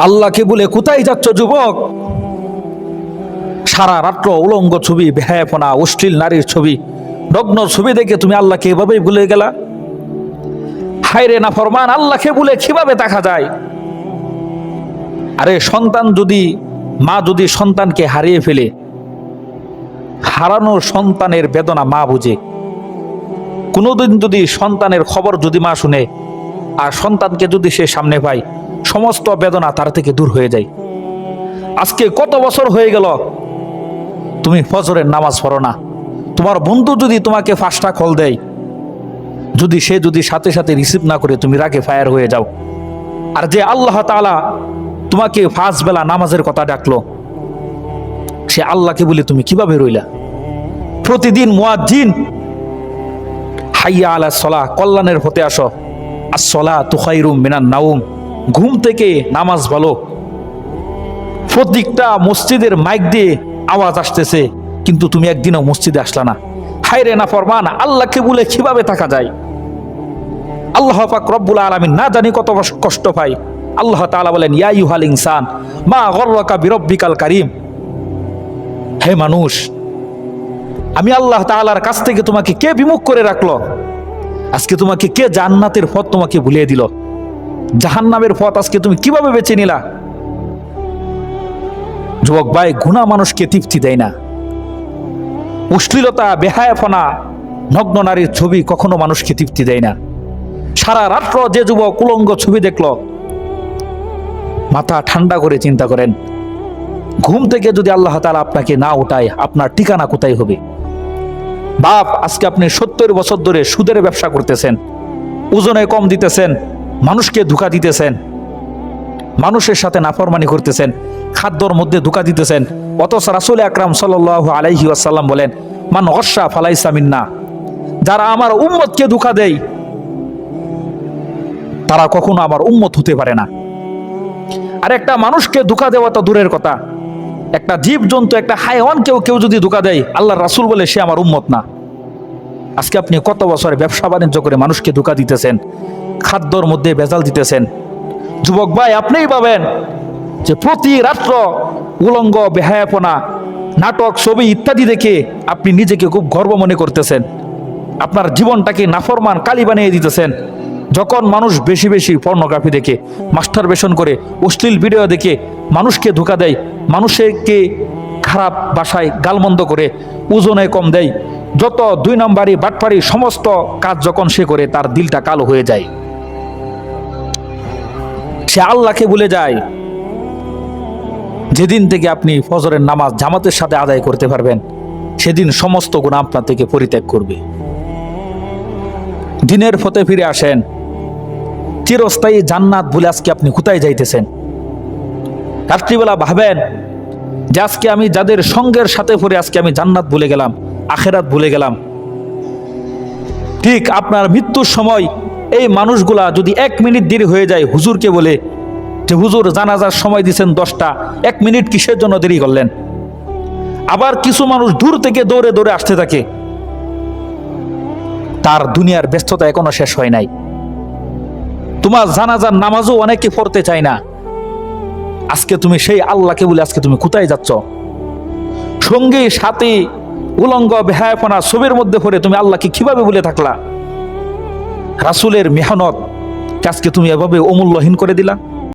আল্লাহকে বলে, কোথায় যাচ্ছ, যুবক? সারা রাত্র উলঙ্গ ছবি, বেহায়াপনা, অশ্লীল নারীর ছবি, নগ্ন ছবি দেখে তুমি আল্লাহকে এভাবেই ভুলে গেলা? হায়রে না ফরমান আল্লাহকে বলে কীভাবে দেখা যায়? আরে সন্তান যদি, মা যদি সন্তানকে হারিয়ে ফেলে হারানো সন্তানের বেদনা মা বুঝে। কোনোদিন যদি সন্তানের খবর যদি মা শুনে, আর সন্তানকে যদি সে সামনে পায় সমস্ত বেদনা তার থেকে দূর হয়ে যায়। আজকে কত বছর হয়ে গেল? তুমি ফজরের নামাজ পড়ো না। তোমার বন্ধু যদি তোমাকে ফাঁসটা কল দেয়, যদি সে যদি সাথে সাথে রিসিভ না করে, তুমি রাগে ফায়ার হয়ে যাও। আর যে আল্লাহ তাআলা তোমাকে ফাঁস বেলা নামাজের কথা ডাকলো, সে আল্লাহকে বলে, তুমি কীভাবে রইলা? প্রতিদিন মুয়াজ্জিন, হাইয়া আলা সলা, কল্যাণের হতে আসো। আর সলা তুখাইরুম মিনান নাউম ঘুম থেকে নামাজ ভালো। প্রত্যেকটা মসজিদের মাইক দিয়ে আওয়াজ আসতেছে, কিন্তু তুমি একদিনও মসজিদে আসলা না। হায়রে না ফরমান, আল্লাহকে বলে কীভাবে থাকা যায়? আল্লাহ পাক রব্বুল আলামিন না জানি কত কষ্ট পাই আল্লাহ তাআলা বলেন, ইয়া ইউহাল ইনসান, মা গর্রকা বিরব্বিকাল কারিম। হে মানুষ, আমি আল্লাহ তাআলার কাছ থেকে তোমাকে কে বিমুখ করে রাখল? আজকে তোমাকে কে জান্নাতের পথ তোমাকে ভুলিয়ে দিল? জাহান্নামের পথ আজকে তুমি কীভাবে বেছে নিলা? যুবক ভাই গুণা মানুষকে তৃপ্তি দেয় না। অশ্লীলতা বেহায়াফনা নগ্ন নারীর ছবি কখনো মানুষকে তৃপ্তি দেয় না। সারা রাত্র যে যুবক উলঙ্গ ছবি দেখল, মাথা ঠান্ডা করে চিন্তা করেন, ঘুম থেকে যদি আল্লাহ তালা আপনাকে না উঠায়, আপনার ঠিকানা কোথায় হবে? বাপ, আজকে আপনি সত্তর বছর ধরে সুদের ব্যবসা করতেছেন, ওজনে কম দিতেছেন মানুষকে ধোকা দিতেছেন। মানুষের সাথে নাফরমানি করতেছেন। খাদ্যর মধ্যে ধোকা দিতেছেন। অথচ রাসুল আকরাম সাল আলাইহি আসাল্লাম বলেন, মান অর্ষা ফালাইসা মিন্না। যারা আমার উম্মতকে ধোকা দেয়, তারা কখনো আমার উম্মত হতে পারে না। আর একটা মানুষকে ধোকা দেওয়া তো দূরের কথা। একটা জীব জন্তু একটা হায়ওয়ানকেও কেউ যদি ধোকা দেয় আল্লাহ রাসুল বলে সে আমার উম্মত না। আজকে আপনি কত বছর ব্যবসা বাণিজ্য করে মানুষকে ধোকা দিতেছেন? খাদ্যর মধ্যে ভেজাল দিতেছেন। যুবক ভাই, আপনিই পাবেন যে প্রতি রাত্র উলঙ্গ, বেহায়াপনা, নাটক, ছবি ইত্যাদি দেখে আপনি নিজেকে খুব গর্ব মনে করতেছেন। আপনার জীবনটাকে নাফরমান কালি বানিয়ে দিতেছেন। যখন মানুষ বেশি বেশি পর্নোগ্রাফি দেখে মাস্টার বেশন করে, অশ্লীল ভিডিও দেখে মানুষকে ধোকা দেয়, মানুষকে খারাপ বাসায় গালমন্দ করে, ওজনে কম দেয় যত দুই নম্বরই বাটপারি সমস্ত কাজ যখন সে করে, তার দিলটা কালো হয়ে যায়। সে আল্লাহকে ভুলে যায়। যেদিন থেকে আপনি ফজরের নামাজ জামাতের সাথে আদায় করতে পারবেন, সেদিন সমস্ত গুণ আপনার থেকে পরিত্যাগ করবে। দিনের ফতে ফিরে আসেন। চিরস্থায়ী জান্নাত বলে আজকে আপনি কোথায় যাইতেছেন? রাত্রিবেলা ভাবেন, যে আজকে আমি যাদের সঙ্গের সাথে পরে আজকে আমি জান্নাত ভুলে গেলাম। আখেরাত ভুলে গেলাম। ঠিক আপনার মৃত্যুর সময় এই মানুষগুলা যদি এক মিনিট দেরি হয়ে যায়, হুজুরকে বলে যে, হুজুর, জানাজার সময় দিছেন দশটা, এক মিনিট কিসের জন্য দেরি করলেন? আবার কিছু মানুষ দূর থেকে দৌড়ে দৌড়ে আসতে থাকে। তার দুনিয়ার ব্যস্ততা এখনও শেষ হয় নাই। তোমার জানাজার নামাজও অনেকে পড়তে চায় না। আজকে তুমি সেই আল্লাহকে বলে আজকে তুমি কোথায় যাচ্ছ? সঙ্গী, সাথী উলঙ্গ বেহায়পনা সবের মধ্যে পড়ে তুমি আল্লাহকে কীভাবে বলে থাকলা? রাসুলের মেহনত কাজকে তুমি এভাবে অমূল্যহীন করে দিলা?